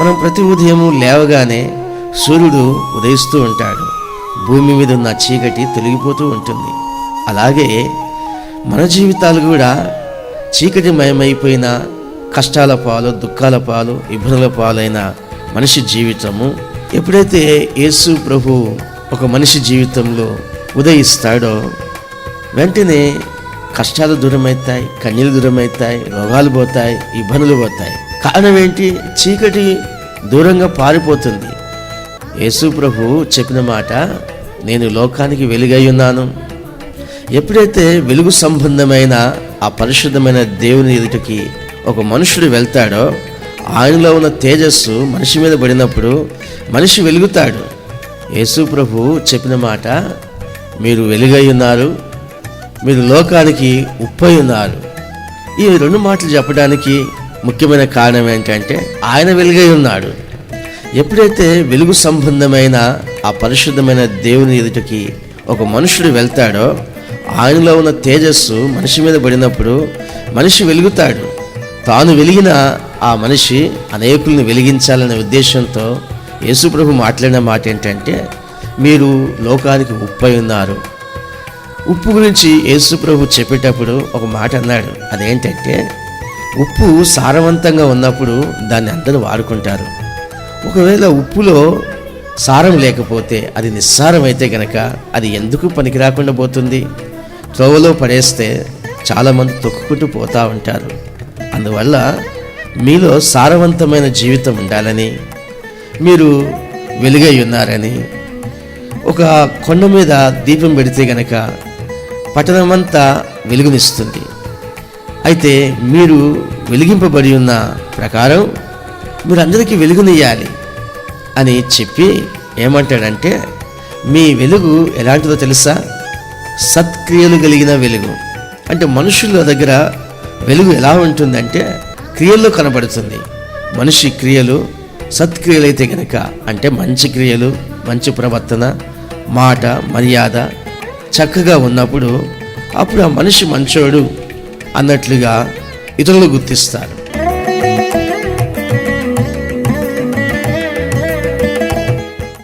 మనం ప్రతి ఉదయము లేవగానే సూర్యుడు ఉదయిస్తూ ఉంటాడు. భూమి మీద ఉన్న చీకటి తొలగిపోతూ ఉంటుంది. అలాగే మన జీవితాలు కూడా చీకటి మయమైపోయిన కష్టాల పాలు దుఃఖాల పాలు ఇబ్బందుల పాలైన మనిషి జీవితము ఎప్పుడైతే యేసు ప్రభు ఒక మనిషి జీవితంలో ఉదయిస్తాడో వెంటనే కష్టాలు దూరమవుతాయి కన్నీళ్ళు దూరమవుతాయి రోగాలు పోతాయి ఇబ్బందులు పోతాయి. కారణం ఏంటి? చీకటి దూరంగా పారిపోతుంది. యేసు ప్రభు చెప్పిన మాట నేను లోకానికి వెలుగై ఉన్నాను. ఎప్పుడైతే వెలుగు సంబంధమైన ఆ పరిశుద్ధమైన దేవుని ఎదుటికి ఒక మనుషుడు వెళ్తాడో ఆయనలో ఉన్న తేజస్సు మనిషి మీద పడినప్పుడు మనిషి వెలుగుతాడు. యేసు ప్రభు చెప్పిన మాట మీరు వెలుగై ఉన్నారు మీరు లోకానికి ఉప్పై ఉన్నారు. ఈ రెండు మాటలు చెప్పడానికి ముఖ్యమైన కారణం ఏంటంటే ఆయన వెలుగై ఉన్నాడు. ఎప్పుడైతే వెలుగు సంబంధమైన ఆ పరిశుద్ధమైన దేవుని ఎదుటికి ఒక మనుషుడు వెళ్తాడో ఆయనలో ఉన్న తేజస్సు మనిషి మీద పడినప్పుడు మనిషి వెలుగుతాడు. తాను వెలిగిన ఆ మనిషి అనేకుల్ని వెలిగించాలనే ఉద్దేశంతో యేసుప్రభు మాట్లాడిన మాట ఏంటంటే మీరు లోకానికి ఉప్పై ఉన్నారు. ఉప్పు గురించి యేసుప్రభు చెప్పేటప్పుడు ఒక మాట అన్నాడు. అదేంటంటే ఉప్పు సారవంతంగా ఉన్నప్పుడు దాన్ని అందరూ వాడుకుంటారు. ఒకవేళ ఉప్పులో సారం లేకపోతే అది నిస్సారం అయితే గనక అది ఎందుకు పనికి రాకుండా పోతుంది? త్రోవలో పడేస్తే చాలామంది తొక్కుకుంటూ పోతూ ఉంటారు. అందువల్ల మీలో సారవంతమైన జీవితం ఉండాలని మీరు వెలుగై ఉన్నారని ఒక కొండ మీద దీపం పెడితే గనక పట్టణమంతా వెలుగునిస్తుంది. అయితే మీరు వెలిగింపబడి ఉన్న ప్రకారం మీరు అందరికీ వెలుగునియ్యాలి అని చెప్పి ఏమంటాడంటే మీ వెలుగు ఎలాంటిదో తెలుసా? సత్క్రియలు కలిగిన వెలుగు. అంటే మనుషుల దగ్గర వెలుగు ఎలా ఉంటుందంటే క్రియల్లో కనబడుతుంది. మనిషి క్రియలు సత్క్రియలైతే గనక అంటే మంచి క్రియలు మంచి ప్రవర్తన మాట మర్యాద చక్కగా ఉన్నప్పుడు అప్పుడు ఆ మనిషి మంచోడు అన్నట్లుగా ఇతరులు గుర్తిస్తారు.